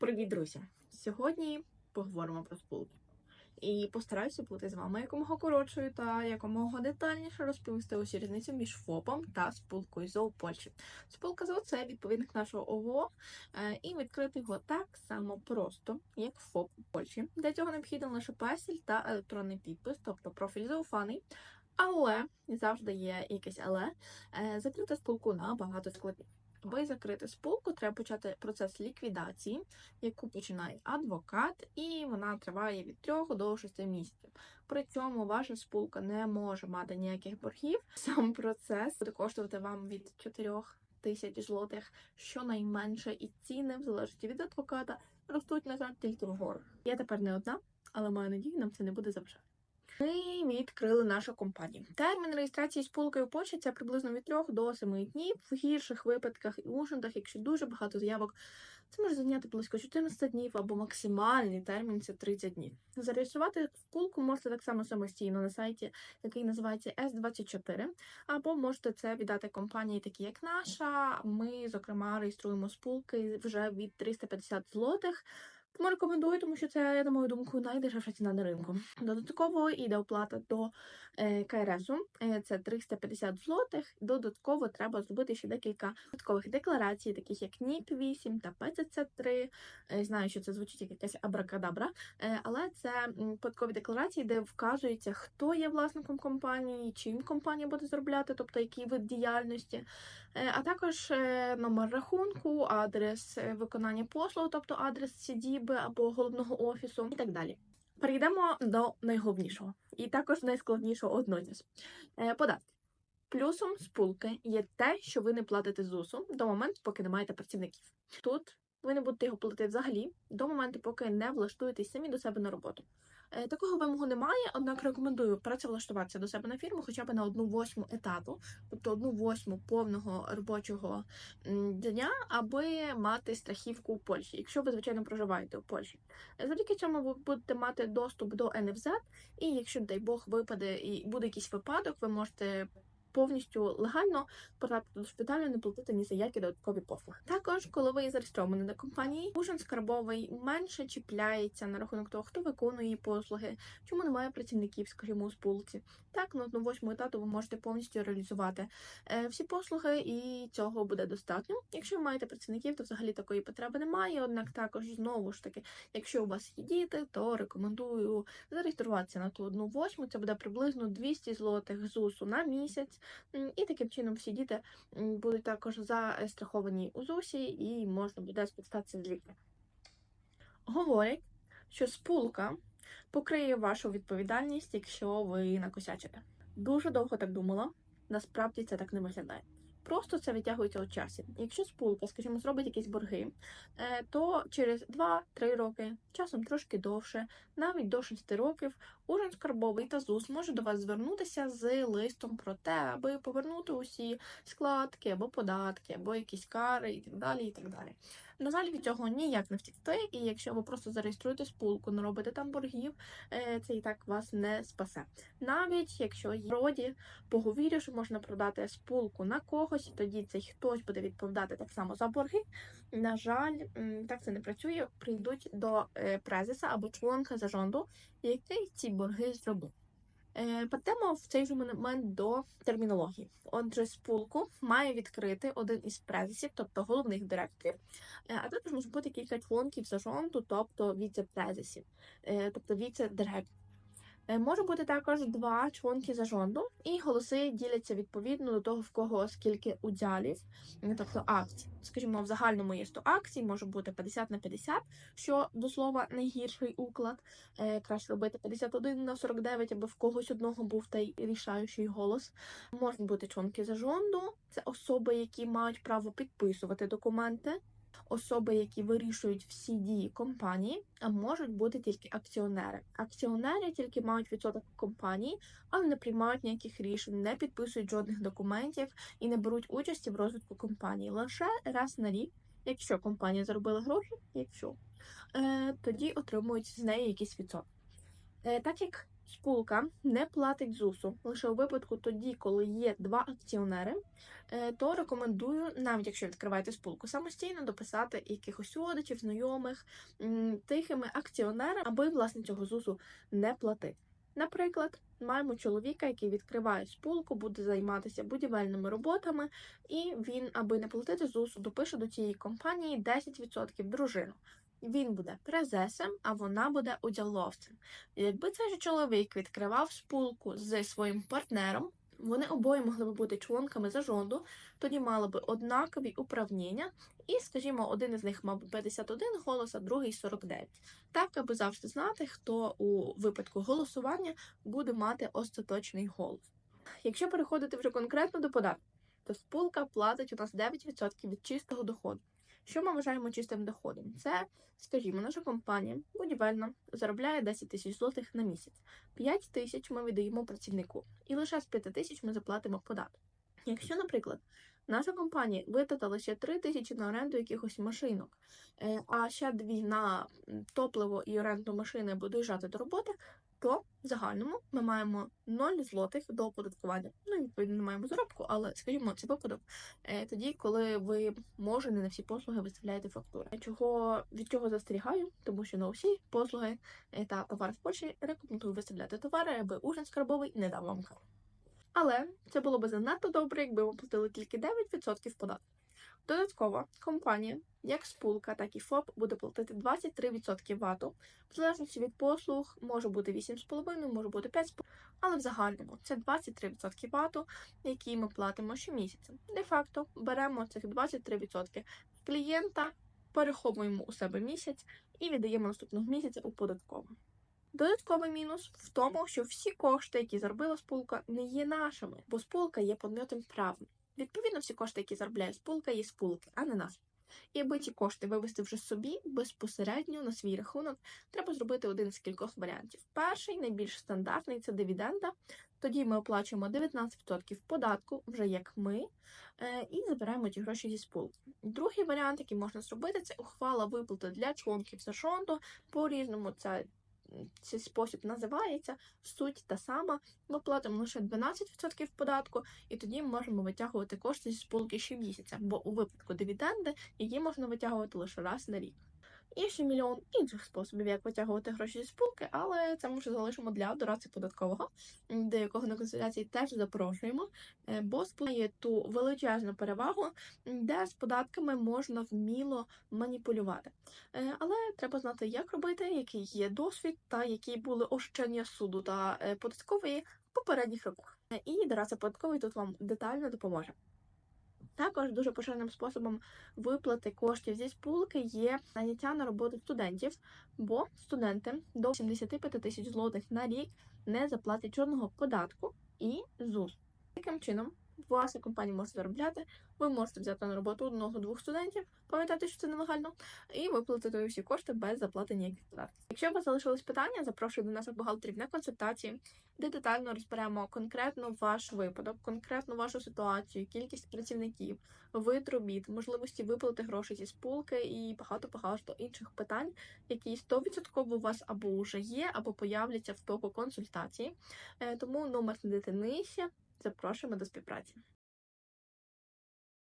Привіт, друзі! Сьогодні поговоримо про спілки. І постараюся бути з вами якомога коротшою та якомога детальніше розповісти усі різницю між ФОПом та спілкою ЗОО Польщі. Спілка ЗОО – це відповідник нашого ОВО, е, і відкрити його так само просто, як ФОП у Польщі. Для цього необхідно лише песель та електронний підпис, тобто профіль зауфаний. Але завжди є якесь але е, закрити спілку набагато складніше. Аби закрити спілку, треба почати процес ліквідації, яку починає адвокат, і вона триває від 3 до 6 місяців. При цьому ваша спілка не може мати ніяких боргів. Сам процес буде коштувати вам від 4 тисяч злотих щонайменше, і ціни, в залежності від адвоката, ростуть, на жаль, тільки вгору. Я тепер не одна, але маю надію, нам це не буде завжди. Ми відкрили нашу компанію. Термін реєстрації спілкою Польщі це приблизно від 3 до 7 днів. В гірших випадках і ужинах, якщо дуже багато заявок, це може зайняти близько 14 днів або максимальний термін це 30 днів. Зареєструвати спілку можете так само самостійно на сайті, який називається S24, або можете це віддати компанії, такі як наша. Ми, зокрема, реєструємо спілки вже від 350 злотих. Тому рекомендую, тому що це, на мою думку, найдешевша ціна на ринку. Додатково йде оплата до е, КРСу, е, це 350 злотих. Додатково треба зробити ще декілька додаткових декларацій, таких як НІП 8 та ПЦЦ3. Е, знаю, що це звучить як якась абракадабра, але це податкові декларації, де вказується, хто є власником компанії, чим компанія буде заробляти, тобто який вид діяльності. А також номер рахунку, адрес виконання послуг, тобто адрес сидіби або головного офісу і так далі. Перейдемо до найголовнішого і також найскладнішого одночасно. Е, Податки. Плюсом спулки є те, що ви не платите ЗУСу до моменту, поки не маєте працівників. Тут ви не будете його платити взагалі до моменту, поки не влаштуєтесь самі до себе на роботу. Е, Такого вимогу немає, однак рекомендую працевлаштуватися до себе на фірму хоча б на одну восьму етату, тобто одну восьму повного робочого дня, аби мати страхівку у Польщі, якщо ви, звичайно, проживаєте у Польщі. Е, Завдяки цьому ви будете мати доступ до НФЗ, і якщо, дай Бог, випаде і буде якийсь випадок, ви можете повністю легально потрапити до шпиталю, не платити ні за які додаткові послуги. Також, коли ви зареєстровані на компанії, ужин скарбовий менше чіпляється на рахунок того, хто виконує послуги, чому немає працівників, скажімо, у спілці. Так, на одну восьму етату ви можете повністю реалізувати е, всі послуги, і цього буде достатньо. Якщо ви маєте працівників, то взагалі такої потреби немає. Однак також знову ж таки, якщо у вас є діти, то рекомендую зареєструватися на ту одну восьму. Це буде приблизно 200 злотих ЗУСу на місяць. М, І таким чином всі діти будуть також застраховані у ЗУСі і можна буде скористатися з лікаря. Говорять, що спулка покриє вашу відповідальність, якщо ви накосячите. Дуже довго так думала. Насправді це так не виглядає. Просто це витягується у часі. Якщо спулка, скажімо, зробить якісь борги, е, то через 2-3 роки, часом трошки довше, навіть до 6 років, Уряд скарбовий та ЗУС може до вас звернутися з листом про те, аби повернути усі складки або податки, або якісь кари і так далі. і так далі. На жаль, від цього ніяк не втікти, і якщо ви просто зареєструєте спілку, не робите там боргів, е, це і так вас не спасе. Навіть якщо є роді поговір'я, що можна продати спілку на когось, тоді цей хтось буде відповідати так само за борги. На жаль, так це не працює. Прийдуть до е, презеса або членка зарządu, який ці борги зробив. Е, Перейдемо в цей же момент до термінології. Отже, спілку має відкрити один із презисів, тобто головних директорів, Е, а також може бути кілька членків зажонту, тобто віце-презесів, е, тобто віце-директорів. Е, Може бути також два членки зарząду, і голоси діляться відповідно до того, в кого скільки удялів, е, тобто акцій. Скажімо, в загальному є 100 акцій, може бути 50 на 50, що до слова найгірший уклад. Е, Краще робити 51 на 49, аби в когось одного був той рішаючий голос. Можуть бути членки зарząду, це особи, які мають право підписувати документи. Особи, які вирішують всі дії компанії, а можуть бути тільки акціонери. Акціонери тільки мають відсоток компанії, але не приймають ніяких рішень, не підписують жодних документів і не беруть участі в розвитку компанії. Лише раз на рік, якщо компанія заробила гроші, якщо е, тоді отримують з неї якийсь відсоток. Е, так як Спулка не платить ЗУСу лише у випадку тоді, коли є два акціонери, е, то рекомендую, навіть якщо відкриваєте спулку, самостійно дописати якихось родичів, знайомих тихими акціонерами, аби власне цього ЗУСу не платити. Наприклад, маємо чоловіка, який відкриває спулку, буде займатися будівельними роботами, і він, аби не платити ЗУСу, допише до цієї компанії 10% дружину. Він буде презесом, а вона буде уділовцем. Якби цей же чоловік відкривав спулку з своїм партнером, вони обоє могли б бути членками зажонду, тоді мали б однакові управління, і, скажімо, один із них мав би 51 голос, а другий 49. Так, аби завжди знати, хто у випадку голосування буде мати остаточний голос. Якщо переходити вже конкретно до податку, то спулка платить у нас 9% від чистого доходу. Що ми вважаємо чистим доходом? Це, скажімо, наша компанія будівельна заробляє 10 тисяч злотих на місяць. 5 тисяч ми віддаємо працівнику, і лише з 5 тисяч ми заплатимо податок. Якщо, наприклад, наша компанія витратила ще 3 тисячі на оренду якихось машинок, е, а ще дві на топливо і оренду машини аби доїжджати до роботи, то в загальному ми маємо 0 злотих до оподаткування. Ну, і, відповідно, не маємо заробку, але скажімо, це випадок е, тоді, коли ви може не на всі послуги виставляєте фактури. Чого від чого застерігаю, тому що на усі послуги е, та товари в Польщі рекомендую виставляти товари, аби ужин скарбовий не дав вам кару. Але це було б занадто добре, якби ви платили тільки 9% податку. Додатково компанія, як спулка, так і ФОП, буде платити 23% ВАТу. В залежності від послуг може бути 8,5, може бути 5,5, але в загальному це 23% ВАТу, які ми платимо щомісяця. Де-факто беремо цих 23% клієнта, переховуємо у себе місяць і віддаємо наступного місяця у податкову. Додатковий мінус в тому, що всі кошти, які заробила спулка, не є нашими, бо спулка є подмітим правом. Відповідно, всі кошти, які заробляє спулка, є спулки, а не наші. І аби ці кошти вивести вже собі безпосередньо на свій рахунок, треба зробити один з кількох варіантів. Перший, найбільш стандартний, це дивіденда. Тоді ми оплачуємо 19% податку, вже як ми, е, і забираємо ті гроші зі спулки. Другий варіант, який можна зробити, це ухвала виплати для членків зашонду. По-різному це цей спосіб називається, суть та сама. Ми платимо лише 12% податку, і тоді можемо витягувати кошти зі спілки щомісяця, бо у випадку дивіденди її можна витягувати лише раз на рік. Є ще мільйон інших способів, як витягувати гроші зі спілки, але це ми вже залишимо для дорадця податкового, до якого на консультації теж запрошуємо, е, бо має ту величезну перевагу, де з податками можна вміло маніпулювати. Е, Але треба знати, як робити, який є досвід та які були ощення суду та е, податкової в попередніх роках. І Дораця податковий тут вам детально допоможе. Також дуже поширеним способом виплати коштів зі спулки є наняття на роботу студентів, бо студенти до 75 тисяч злотих на рік не заплатять жодного податку і ЗУС. Таким чином, ваша компанія може заробляти, ви можете взяти на роботу одного-двох студентів, пам'ятати, що це нелегально, і виплатити всі кошти без заплати ніяких податків. Якщо у вас залишились питання, запрошую до наших бухгалтерів на консультації, де детально розберемо конкретно ваш випадок, конкретно вашу ситуацію, кількість працівників, вид робіт, можливості виплати грошей зі спулки і багато багато інших питань, які 100% у вас або вже є, або появляться в току консультації. Е, Тому номер не нижче. Запрошуємо до співпраці.